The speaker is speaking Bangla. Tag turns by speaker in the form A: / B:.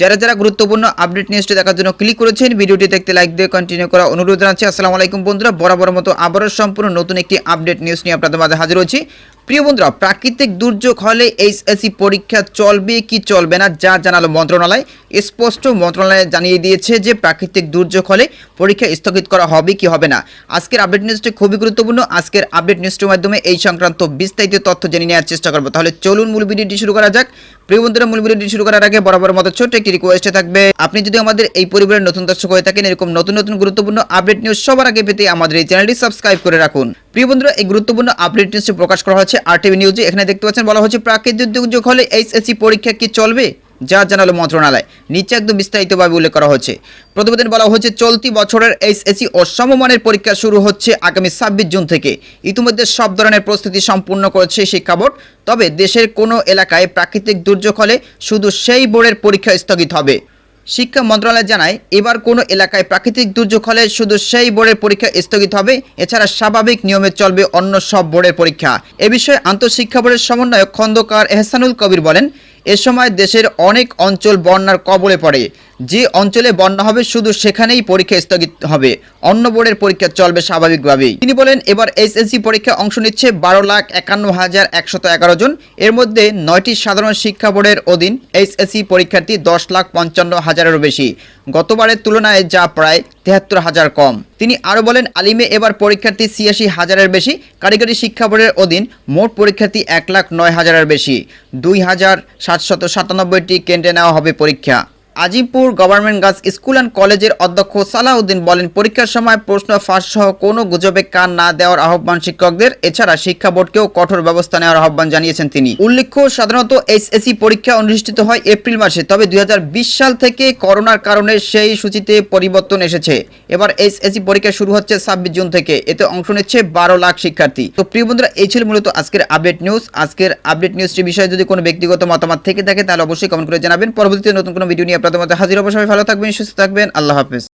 A: যারা যারা গুরুত্বপূর্ণ আপডেট নিউজটি দেখার জন্য ক্লিক করেছেন, ভিডিওটি দেখতে লাইক দিয়ে কন্টিনিউ করা অনুরোধ জানাচ্ছি। আসসালামু আলাইকুম বন্ধুরা, বরাবর মতো আবারও সম্পূর্ণ নতুন একটি আপডেট নিউজ নিয়ে আপনাদের মাঝে হাজির হচ্ছি প্রিয় বন্ধুরা, প্রাকৃতিক দুর্যোগ হলে এইচএসসি পরীক্ষা চলবে কি চলবে না, যা জানালো মন্ত্রণালয়। স্পষ্ট মন্ত্রণালয় জানিয়ে দিয়েছে যে প্রাকৃতিক দুর্যোগ হলে পরীক্ষা স্থগিত করা হবে কি হবে না। আজকের আপডেট নিউজটি খুবই গুরুত্বপূর্ণ। আজকের আপডেট নিউজটির মাধ্যমে এই সংক্রান্ত বিস্তারিত তথ্য জেনে নেওয়ার চেষ্টা করব। তাহলে চলুন মূল ভিডিওটি শুরু করা যাক। প্রিয় বন্ধুরা, মূল ভিডিওটি শুরু করার আগে বরাবর মতো ছোট্ট একটি রিকোয়েস্টে থাকবে, আপনি যদি আমাদের এই পরিবারের নতুন দর্শক হয়ে থাকেন, এরকম নতুন নতুন গুরুত্বপূর্ণ আপডেট নিউজ সবার আগে পেতে আমাদের এই চ্যানেলটি সাবস্ক্রাইব করে রাখুন। প্রিয় বন্ধুরা, এই গুরুত্বপূর্ণ আপডেট নিউজটি প্রকাশ করা হচ্ছে আরটিভি নিউজে এখানে দেখতে পাচ্ছেন, বলা হচ্ছে প্রাকৃতিক দুর্যোগ হলে এইচএসসি পরীক্ষা কি চলবে? যা জানালো মন্ত্রণালয়। নিচে একদম বিস্তারিতভাবে উল্লেখ করা হচ্ছে প্রতিবেদন বলা হচ্ছে চলতি বছরের এইচএসসি ও সমমানের পরীক্ষা শুরু হচ্ছে আগামী ছাব্বিশ জুন থেকে। ইতিমধ্যে সব ধরনের প্রস্তুতি সম্পূর্ণ করেছে শিক্ষা বোর্ড তবে দেশের কোনো এলাকায় প্রাকৃতিক দুর্যোগ হলে শুধু সেই বোর্ডের পরীক্ষা স্থগিত হবে। শিক্ষা মন্ত্রণালয় জানায়, এবার কোনো এলাকায় প্রাকৃতিক দুর্যোগ হলে শুধু সেই বোর্ডের পরীক্ষা স্থগিত হবে, এছাড়া স্বাভাবিক নিয়মে চলবে অন্য সব বোর্ডের পরীক্ষা। এ বিষয়ে আন্তঃশিক্ষা বোর্ডের সমন্বয়ক খন্দকার এহসানুল কবির বলেন, এ সময় দেশের অনেক অঞ্চল বন্যার কবলে পড়ে। যে অঞ্চলে বন্যা হবে, শুধু সেখানেই পরীক্ষা স্থগিত হবে। অন্য বোর্ডের পরীক্ষা চলবে স্বাভাবিকভাবেই। তিনি বলেন, এবার এইচএসসি পরীক্ষা অংশ নিচ্ছে বারো লাখ একান্ন হাজার একশত এগারো জন। এর মধ্যে নয়টি সাধারণ শিক্ষা বোর্ডের অধীন এইচএসসি পরীক্ষার্থী দশ লাখ পঞ্চান্ন হাজারেরও বেশি। গতবারের তুলনায় যা প্রায় তেহাত্তর হাজার কম। তিনি আরও বলেন, আলিমে এবার পরীক্ষার্থী ছিয়াশি হাজারের বেশি। কারিগরি শিক্ষা বোর্ডের অধীন মোট পরীক্ষার্থী এক লাখ নয় হাজারের বেশি। দুই হাজার সাতশত সাতানব্বইটি কেন্দ্রে নেওয়া হবে পরীক্ষা। Azimpur government girls school and কলেজের অধ্যক্ষ সালাউদ্দিন বলেন, পরীক্ষার সময় প্রশ্ন ফাঁস সহ কোনো গুজবে কান না দেওয়ার আহ্বান শিক্ষকদের। এছাড়া শিক্ষা বোর্ডকেও কঠোর ব্যবস্থা নেওয়ার আহ্বান জানিয়েছেন তিনি। উল্লেখ্য, সাধারণত এইচএসসি পরীক্ষা অনুষ্ঠিত হয় এপ্রিল মাসে, তবে দুই সাল থেকে করোনার কারণে সেই সূচিতে পরিবর্তন এসেছে। এবার এইচএসসি পরীক্ষা শুরু হচ্ছে ছাব্বিশ জুন থেকে, এতে অংশ নিচ্ছে বারো লাখ শিক্ষার্থী। তো প্রিয় বন্ধুরা, এই ছিল মূলত আজকের আপডেট নিউজ। আজকের আপডেট নিউজটি বিষয়ে যদি কোনো ব্যক্তিগত মতামত থেকে থাকে, তাহলে অবশ্যই কমেন্ট করে জানাবেন। পরবর্তীতে নতুন কোনো ভিডিও নিয়ে আপনাদের মধ্যে হাজির অবশ্যই ভালো থাকবেন সুস্থ থাকবেন। আল্লাহ হাফেজ।